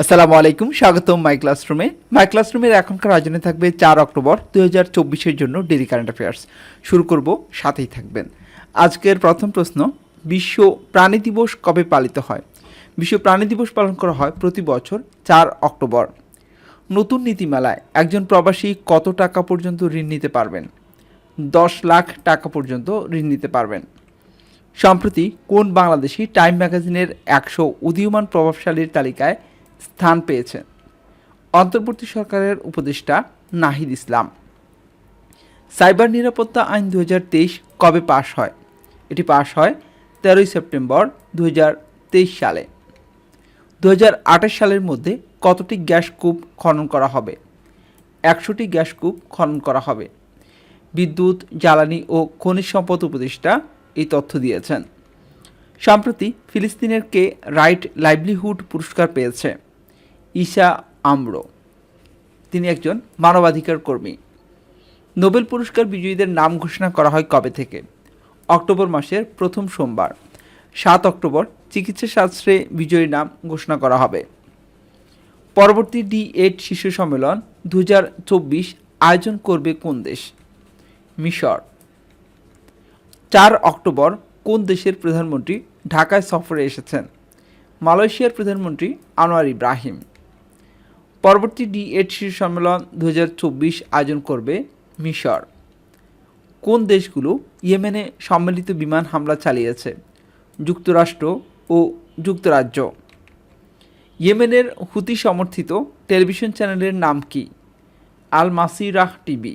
আসসালামু আলাইকুম, স্বাগতম মাই ক্লাসরুমে মাই ক্লাসরুমের এখনকার আয়োজনে থাকবে চার অক্টোবর দুই হাজার চব্বিশের জন্য ডেলি কারেন্ট অ্যাফেয়ার্স শুরু করব, সাথেই থাকবেন। আজকের প্রথম প্রশ্ন, বিশ্ব প্রাণী দিবস কবে পালিত হয়? বিশ্ব প্রাণী দিবস পালন করা হয় প্রতি বছর চার অক্টোবর। নতুন নীতিমালায় একজন প্রবাসী কত টাকা পর্যন্ত ঋণ নিতে পারবেন? দশ লাখ টাকা পর্যন্ত ঋণ নিতে পারবেন। সম্প্রতি কোন বাংলাদেশি টাইম ম্যাগাজিনের একশো উদীয়মান প্রভাবশালীর তালিকায় স্থান পেয়েছে। অন্তর্বর্তী সরকারের উপদেষ্টা নাহিদ ইসলাম। সাইবার নিরাপত্তা আইন দু হাজার তেইশ কবে পাশ হয়? এটি পাশ হয় তেরোই সেপ্টেম্বর দু হাজার তেইশ সালে। দু হাজার আঠাশ সালের মধ্যে কতটি গ্যাস কূপ খনন করা হবে? একশোটি গ্যাস কূপ খনন করা হবে। বিদ্যুৎ, জ্বালানি ও খনিজ সম্পদ উপদেষ্টা এই তথ্য দিয়েছেন। সম্প্রতি ফিলিস্তিনের কে রাইট লাইভলিহুড পুরস্কার পেয়েছে। ঈশা আম্র। তিনি একজন মানবাধিকার কর্মী। নোবেল পুরস্কার বিজয়ীদের নাম ঘোষণা করা হয় কবে থেকে? অক্টোবর মাসের প্রথম সোমবার। সাত অক্টোবর চিকিৎসা শাস্ত্রে বিজয়ী নাম ঘোষণা করা হবে। পরবর্তী ডি এইট শীর্ষ সম্মেলন দু হাজার চব্বিশ আয়োজন করবে কোন দেশ? মিশর। চার অক্টোবর কোন দেশের প্রধানমন্ত্রী ঢাকায় সফরে এসেছেন? মালয়েশিয়ার প্রধানমন্ত্রী আনোয়ার ইব্রাহিম। পরবর্তী ডি এইট শীর্ষ সম্মেলন দু হাজার চব্বিশ আয়োজন করবে মিশর। কোন দেশগুলো ইয়েমেনে সম্মিলিত বিমান হামলা চালিয়েছে? যুক্তরাষ্ট্র ও যুক্তরাজ্য। ইয়েমেনের হুতি সমর্থিত টেলিভিশন চ্যানেলের নাম কি? আল মাসিরাহ টিভি।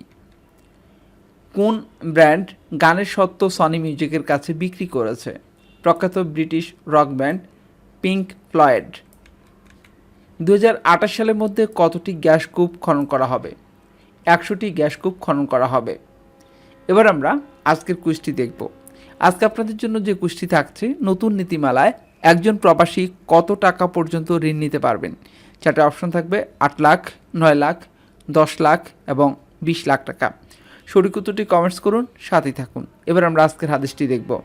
কোন ব্র্যান্ড গানের সত্ত্ব সনি মিউজিকের কাছে বিক্রি করেছে? প্রখ্যাত British rock band Pink Floyd. দু হাজার আঠাশ সালের মধ্যে কতটি গ্যাস কূপ খনন করা হবে? একশোটি গ্যাস কূপ খনন করা হবে। এবার আমরা আজকের কুষ্টি দেখব। আজকে আপনাদের জন্য যে কুষ্টি থাকছে, নতুন নীতিমালায় একজন প্রবাসী কত টাকা পর্যন্ত ঋণ নিতে পারবেন? চারটে অপশন থাকবে, আট লাখ, নয় লাখ, দশ লাখ এবং বিশ লাখ টাকা। সঠিক উত্তরটি কমেন্টস করুন, সাথেই থাকুন। এবার আমরা আজকের হাদিসটি দেখব।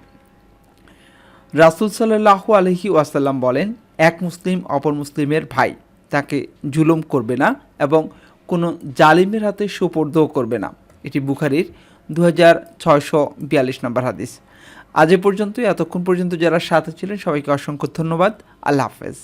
রাসুল সাল্লাহ আলহি ওয়াসাল্লাম বলেন, এক মুসলিম অপর মুসলিমের ভাই। তাকে জুলুম করবে না এবং কোনো জালিমের হাতে সুপর্দও করবে না। এটি বুখারির দু হাজার ছয়শো বিয়াল্লিশ নম্বর হাদিস। আজ এ পর্যন্ত এতক্ষণ পর্যন্ত যারা সাথে ছিলেন, সবাইকে অসংখ্য ধন্যবাদ। আল্লাহ হাফেজ।